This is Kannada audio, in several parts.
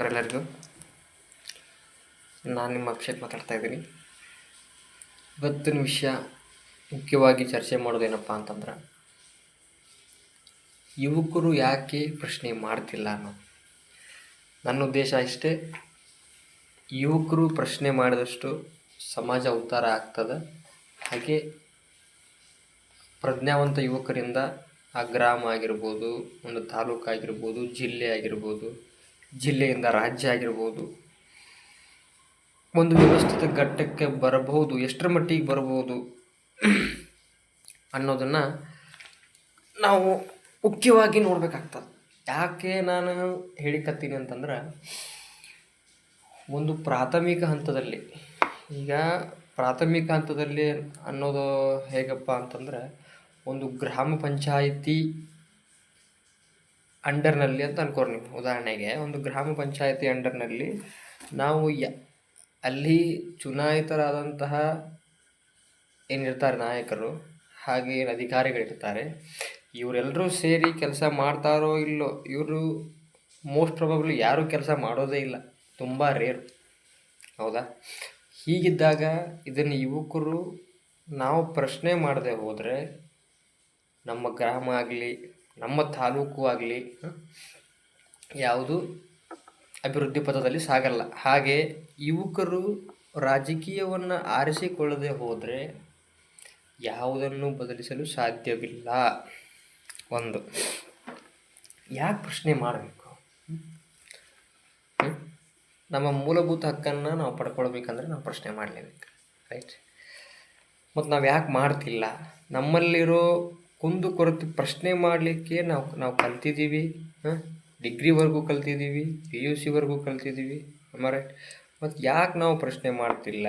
ಎಲ್ಲರಿಗೂ ನಾನು ನಿಮ್ಮ ಅಭಿಷೇಕ್ ಮಾತಾಡ್ತಾ ಇದ್ದೀನಿ. ಇವತ್ತಿನ ವಿಷಯ ಮುಖ್ಯವಾಗಿ ಚರ್ಚೆ ಮಾಡೋದೇನಪ್ಪ ಅಂತಂದ್ರೆ, ಯುವಕರು ಯಾಕೆ ಪ್ರಶ್ನೆ ಮಾಡ್ತಿಲ್ಲ ಅನ್ನೋ ನನ್ನ ಉದ್ದೇಶ ಇಷ್ಟೇ, ಯುವಕರು ಪ್ರಶ್ನೆ ಮಾಡಿದಷ್ಟು ಸಮಾಜ ಉದ್ಧಾರ ಆಗ್ತದೆ. ಹಾಗೆ ಪ್ರಜ್ಞಾವಂತ ಯುವಕರಿಂದ ಆ ಗ್ರಾಮ ಆಗಿರ್ಬೋದು, ಒಂದು ತಾಲೂಕು ಆಗಿರ್ಬೋದು ಜಿಲ್ಲೆ ಆಗಿರ್ಬೋದು ಜಿಲ್ಲೆಯಿಂದ ರಾಜ್ಯ ಆಗಿರ್ಬೋದು. ಒಂದು ವ್ಯವಸ್ಥಿತ ಘಟ್ಟಕ್ಕೆ ಬರಬಹುದು, ಎಷ್ಟರ ಮಟ್ಟಿಗೆ ಬರಬಹುದು ಅನ್ನೋದನ್ನು ನಾವು ಮುಖ್ಯವಾಗಿ ನೋಡಬೇಕಾಗ್ತದೆ. ಯಾಕೆ ನಾನು ಹೇಳಿಕತ್ತೀನಿ ಅಂತಂದ್ರೆ, ಒಂದು ಪ್ರಾಥಮಿಕ ಹಂತದಲ್ಲಿ, ಈಗ ಪ್ರಾಥಮಿಕ ಹಂತದಲ್ಲಿ ಅನ್ನೋದು ಹೇಗಪ್ಪ ಅಂತಂದ್ರೆ, ಒಂದು ಗ್ರಾಮ ಪಂಚಾಯಿತಿ ಅಂಡರ್ನಲ್ಲಿ ಅಂತ ಅನ್ಕೋರಿ ನೀವು. ಉದಾಹರಣೆಗೆ ಒಂದು ಗ್ರಾಮ ಪಂಚಾಯಿತಿ ಅಂಡರ್ನಲ್ಲಿ ನಾವು ಯ, ಅಲ್ಲಿ ಚುನಾಯಿತರಾದಂತಹ ಏನಿರ್ತಾರೆ ನಾಯಕರು ಹಾಗೆ ಏನು ಅಧಿಕಾರಿಗಳಿರ್ತಾರೆ. ಇವರೆಲ್ಲರೂ ಸೇರಿ ಕೆಲಸ ಮಾಡ್ತಾರೋ ಇಲ್ಲೋ, ಇವರು ಮೋಸ್ಟ್ ಪ್ರಾಬಬ್ಲಿ ಯಾರೂ ಕೆಲಸ ಮಾಡೋದೇ ಇಲ್ಲ. ತುಂಬ ರೇರ್ ಹೌದಾ? ಹೀಗಿದ್ದಾಗ ಇದನ್ನು ಯುವಕರು ನಾವು ಪ್ರಶ್ನೆ ಮಾಡದೆ ಹೋದರೆ ನಮ್ಮ ಗ್ರಾಮ ಆಗಲಿ ನಮ್ಮ ತಾಲೂಕು ಆಗಲಿ ಯಾವುದು ಅಭಿವೃದ್ಧಿ ಪಥದಲ್ಲಿ ಸಾಗಲ್ಲ. ಹಾಗೆ ಯುವಕರು ರಾಜಕೀಯವನ್ನು ಆರಿಸಿಕೊಳ್ಳದೆ ಹೋದರೆ ಯಾವುದನ್ನು ಬದಲಿಸಲು ಸಾಧ್ಯವಿಲ್ಲ. ಒಂದು. ಯಾಕೆ ಪ್ರಶ್ನೆ ಮಾಡಬೇಕು? ನಮ್ಮ ಮೂಲಭೂತ ಹಕ್ಕನ್ನು ನಾವು ಪಡ್ಕೊಳ್ಬೇಕಂದ್ರೆ ನಾವು ಪ್ರಶ್ನೆ ಮಾಡಲೇಬೇಕು. ರೈಟ್? ಮತ್ತು ನಾವು ಯಾಕೆ ಮಾಡ್ತಿಲ್ಲ? ನಮ್ಮಲ್ಲಿರೋ ಕುಂದು ಕೊರತೆ ಪ್ರಶ್ನೆ ಮಾಡಲಿಕ್ಕೆ ನಾವು ನಾವು ಕಲ್ತಿದ್ದೀವಿ, ಹಾಂ? ಡಿಗ್ರಿವರೆಗೂ ಕಲ್ತಿದ್ದೀವಿ, ಪಿ ಯು ಸಿವರೆಗೂ ಕಲ್ತಿದ್ದೀವಿ ಮರೆ ಮತ್ತು ಯಾಕೆ ನಾವು ಪ್ರಶ್ನೆ ಮಾಡ್ತಿಲ್ಲ?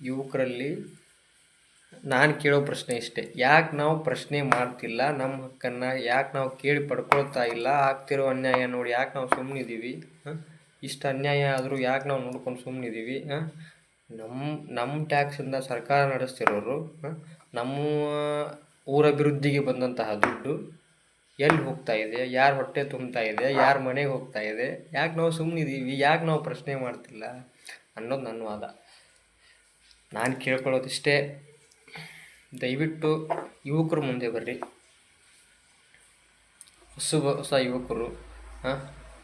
ಯುವಕರಲ್ಲಿ ನಾನು ಕೇಳೋ ಪ್ರಶ್ನೆ ಇಷ್ಟೇ. ಯಾಕೆ ನಾವು ಪ್ರಶ್ನೆ ಮಾಡ್ತಿಲ್ಲ? ನಮ್ಮ ಹಕ್ಕನ್ನು ಯಾಕೆ ನಾವು ಕೇಳಿ ಪಡ್ಕೊಳ್ತಾ ಇಲ್ಲ? ಆಗ್ತಿರೋ ಅನ್ಯಾಯ ನೋಡಿ ಯಾಕೆ ನಾವು ಸುಮ್ಮನಿದ್ದೀವಿ ಹಾಂ? ಇಷ್ಟು ಅನ್ಯಾಯ ಆದರೂ ಯಾಕೆ ನಾವು ನೋಡ್ಕೊಂಡು ಸುಮ್ಮನಿದ್ದೀವಿ ಹಾಂ? ನಮ್ಮ ನಮ್ಮ ಟ್ಯಾಕ್ಸಿಂದ ಸರ್ಕಾರ ನಡೆಸ್ತಿರೋರು, ಹಾಂ? ನಮ್ಮ ಊರ ಅಭಿವೃದ್ಧಿಗೆ ಬಂದಂತಹ ದುಡ್ಡು ಎಲ್ಲಿ ಹೋಗ್ತಾ ಇದೆ? ಯಾರ ಹೊಟ್ಟೆ ತುಂಬ್ತಾ ಇದೆ? ಯಾರ ಮನೆಗೆ ಹೋಗ್ತಾ ಇದೆ? ಯಾಕೆ ನಾವು ಸುಮ್ಮನಿದ್ದೀವಿ ಯಾಕೆ ನಾವು ಪ್ರಶ್ನೆ ಮಾಡ್ತಿಲ್ಲ? ಅನ್ನೋದು ನನ್ನ ವಾದ. ನಾನು ಕೇಳ್ಕೊಳ್ಳೋದಿಷ್ಟೇ. ದಯವಿಟ್ಟು ಯುವಕರು ಮುಂದೆ ಬರ್ರಿ. ಹೊಸ ಹೊಸ ಯುವಕರು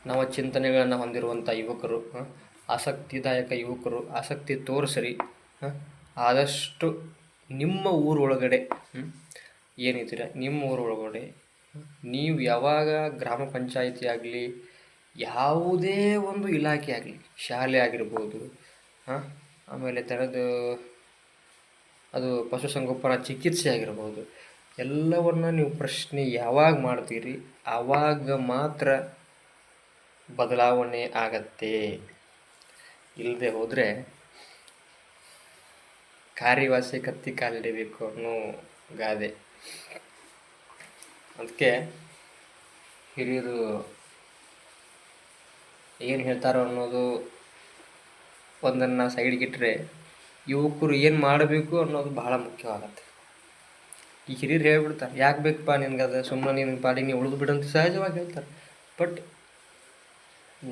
ನವ ಚಿಂತನೆಗಳನ್ನು ಹೊಂದಿರುವಂಥ ಯುವಕರು ಆಸಕ್ತಿದಾಯಕ ಯುವಕರು, ಆಸಕ್ತಿ ತೋರಿಸ್ರಿ ಆದಷ್ಟು ನಿಮ್ಮ ಊರೊಳಗಡೆ ಏನಿದ್ದೀರ ನಿಮ್ಮ ಊರೊಳಗಡೆ ನೀವು ಯಾವಾಗ ಗ್ರಾಮ ಪಂಚಾಯಿತಿ ಆಗಲಿ, ಯಾವುದೇ ಒಂದು ಇಲಾಖೆ ಆಗಲಿ, ಶಾಲೆ ಆಗಿರ್ಬೋದು, ಹಾಂ, ಆಮೇಲೆ ಥರದ್ದು ಅದು ಪಶುಸಂಗೋಪನಾ ಚಿಕಿತ್ಸೆ ಆಗಿರ್ಬೋದು, ಎಲ್ಲವನ್ನು ನೀವು ಪ್ರಶ್ನೆ ಯಾವಾಗ ಮಾಡ್ತೀರಿ ಆವಾಗ ಮಾತ್ರ ಬದಲಾವಣೆ ಆಗತ್ತೆ. ಇಲ್ಲದೆ ಹೋದರೆ ಕಾರ್ಯವಾಸಿ ಕತ್ತಿ ಕಾಲಿಡಬೇಕು ಅನ್ನೋ ಗಾದೆ. ಅದಕ್ಕೆ ಹಿರಿಯರು ಏನು ಹೇಳ್ತಾರೋ ಅನ್ನೋದು ಒಂದನ್ನು ಸೈಡ್ಗಿಟ್ಟರೆ ಯುವಕರು ಏನು ಮಾಡಬೇಕು ಅನ್ನೋದು ಬಹಳ ಮುಖ್ಯವಾಗತ್ತೆ. ಈ ಹಿರಿಯರು ಹೇಳ್ಬಿಡ್ತಾರೆ, ಯಾಕೆ ಬೇಕಪ್ಪ ನಿನ್ಗೆ ಅದು ಸುಮ್ಮನೆ ನಿನ್ನ ಪಾಡಿಗೆ ನೀವು ಉಳಿದು ಬಿಡಂತ ಸಹಜವಾಗಿ ಹೇಳ್ತಾರೆ. ಬಟ್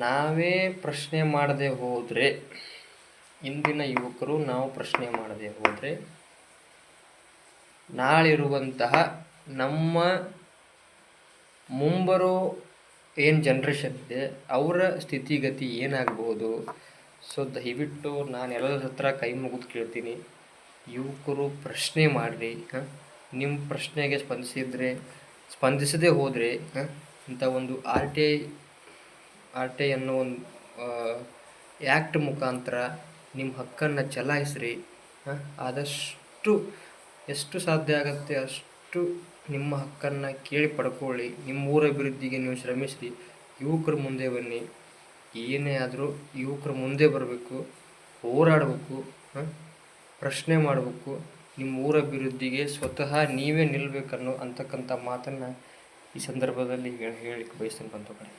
ನಾವೇ ಪ್ರಶ್ನೆ ಮಾಡದೆ ಹೋದರೆ, ಇಂದಿನ ಯುವಕರು ನಾವು ಪ್ರಶ್ನೆ ಮಾಡದೆ ಹೋದರೆ ನಾಳಿರುವಂತಹ ನಮ್ಮ ಮುಂಬರೋ ಏನು ಜನ್ರೇಷನ್ ಇದೆ, ಅವರ ಸ್ಥಿತಿಗತಿ ಏನಾಗಬಹುದು ಸೊ ದಯವಿಟ್ಟು ನಾನು ಎಲ್ಲರ ಹತ್ರ ಕೈ ಮುಗಿದು ಕೇಳ್ತೀನಿ. ಯುವಕರು ಪ್ರಶ್ನೆ ಮಾಡಿರಿ, ಹಾಂ? ನಿಮ್ಮ ಪ್ರಶ್ನೆಗೆ ಸ್ಪಂದಿಸಿದರೆ, ಸ್ಪಂದಿಸದೇ ಹೋದರೆ, ಹಾಂ? ಇಂಥ ಒಂದು R T I R T I ಅನ್ನೋ ಒಂದು ಆ್ಯಕ್ಟ್ ಮುಖಾಂತರ ನಿಮ್ಮ ಹಕ್ಕನ್ನು ಚಲಾಯಿಸ್ರಿ, ಹಾಂ? ಆದಷ್ಟು ಎಷ್ಟು ಸಾಧ್ಯ ಆಗುತ್ತೆ ಅಷ್ಟು ನಿಮ್ಮ ಹಕ್ಕನ್ನು ಕೇಳಿ ಪಡ್ಕೊಳ್ಳಿ. ನಿಮ್ಮ ಊರ ಅಭಿವೃದ್ಧಿಗೆ ನೀವು ಶ್ರಮಿಸಿರಿ. ಯುವಕರು ಮುಂದೆ ಬನ್ನಿ. ಏನೇ ಆದರೂ ಯುವಕರು ಮುಂದೆ ಬರಬೇಕು. ಹೋರಾಡಬೇಕು. ಪ್ರಶ್ನೆ ಮಾಡಬೇಕು. ನಿಮ್ಮ ಊರ ಅಭಿವೃದ್ಧಿಗೆ ಸ್ವತಃ ನೀವೇ ನಿಲ್ಲಬೇಕನ್ನೋ ಅಂತಕ್ಕಂಥ ಮಾತನ್ನು ಈ ಸಂದರ್ಭದಲ್ಲಿ ಹೇಳಿ ಹೇಳಿಕ್ಕೆ ಬಯಸ್ತೀನಿ ಬಂತು ಕಡೆ